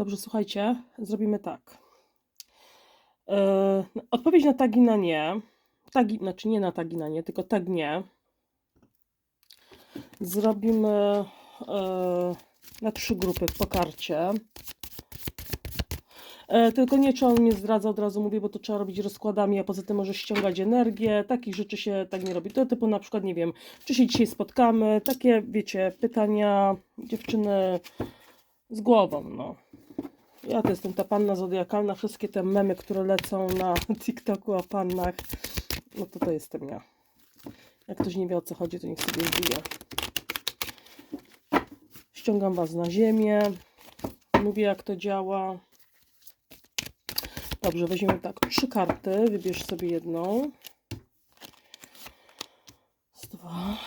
Dobrze, słuchajcie, zrobimy tak. E, odpowiedź na tak i na nie. Tak, i- znaczy nie na tak i na nie, tylko tak nie. Zrobimy e, na trzy grupy po karcie. E, tylko nie trzeba on mnie zdradza, od razu mówię, bo to trzeba robić rozkładami, a poza tym może ściągać energię. Takich rzeczy się tak nie robi. To typu na przykład, nie wiem, czy się dzisiaj spotkamy. Takie, wiecie, pytania dziewczyny z głową, no. Ja to jestem ta panna zodiakalna, wszystkie te memy, które lecą na TikToku o pannach, no to to jestem ja. Jak ktoś nie wie o co chodzi, to niech sobie wbije. Ściągam Was na ziemię, mówię jak to działa. Dobrze, weźmiemy tak, trzy karty, wybierz sobie jedną. Z dwa.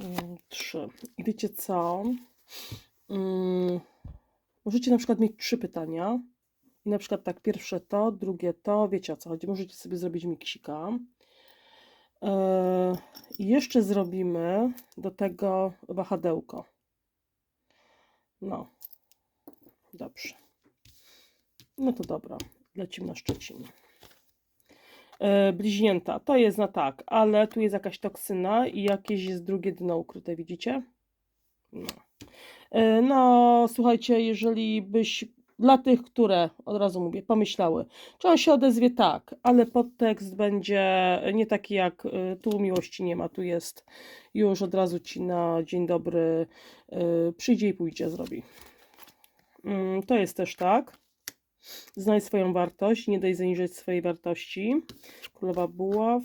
Mm, Trzy. I wiecie co? Mm, Możecie na przykład mieć trzy pytania. I na przykład tak, pierwsze to, drugie to, wiecie o co chodzi. Możecie sobie zrobić miksika. Eee, I jeszcze zrobimy do tego wahadełko. No. Dobrze. No to dobra. Lecimy na Szczecin. E, bliźnięta. To jest na tak, ale tu jest jakaś toksyna i jakieś jest drugie dno ukryte, widzicie? No. E, No, słuchajcie, jeżeli byś dla tych, które od razu mówię, pomyślały, czy on się odezwie tak, ale podtekst będzie nie taki jak y, tu miłości nie ma, tu jest już od razu ci na dzień dobry y, przyjdzie i pójdzie, zrobi. Mm, To jest też tak. Znaj swoją wartość, nie daj zaniżyć swojej wartości. Królowa buław.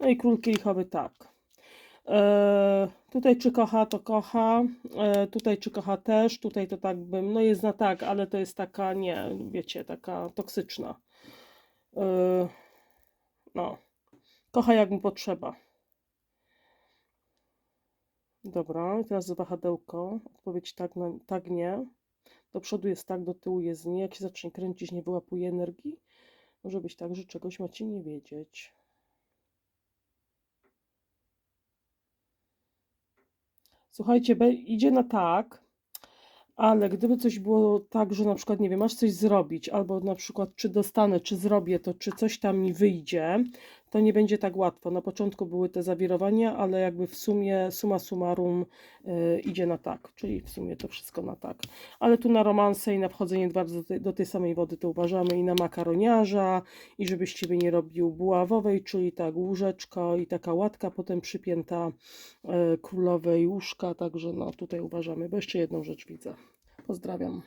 No i król kielichowy tak. E, tutaj czy kocha, to kocha. E, tutaj czy kocha też. Tutaj to tak bym. No jest na tak, ale to jest taka, nie, wiecie, taka toksyczna. E, no. Kocha jak mu potrzeba. Dobra, teraz wahadełko. Odpowiedź tak, na, tak nie. Do przodu jest tak, do tyłu jest nie. Jak się zacznie kręcić, nie wyłapuje energii. Może być tak, że czegoś macie nie wiedzieć. Słuchajcie, idzie na tak, ale gdyby coś było tak, że na przykład, nie wiem, masz coś zrobić, albo na przykład, czy dostanę, czy zrobię to, czy coś tam mi wyjdzie, to nie będzie tak łatwo. Na początku były te zawirowania, ale jakby w sumie, suma summarum, y, idzie na tak, czyli w sumie to wszystko na tak. Ale tu na romanse i na wchodzenie razy do tej, do tej samej wody to uważamy i na makaroniarza, i żebyś ciebie nie robił buławowej, czyli tak łóżeczko i taka łatka potem przypięta e, królowej łóżka, także no tutaj uważamy, bo jeszcze jedną rzecz widzę. Pozdrawiam.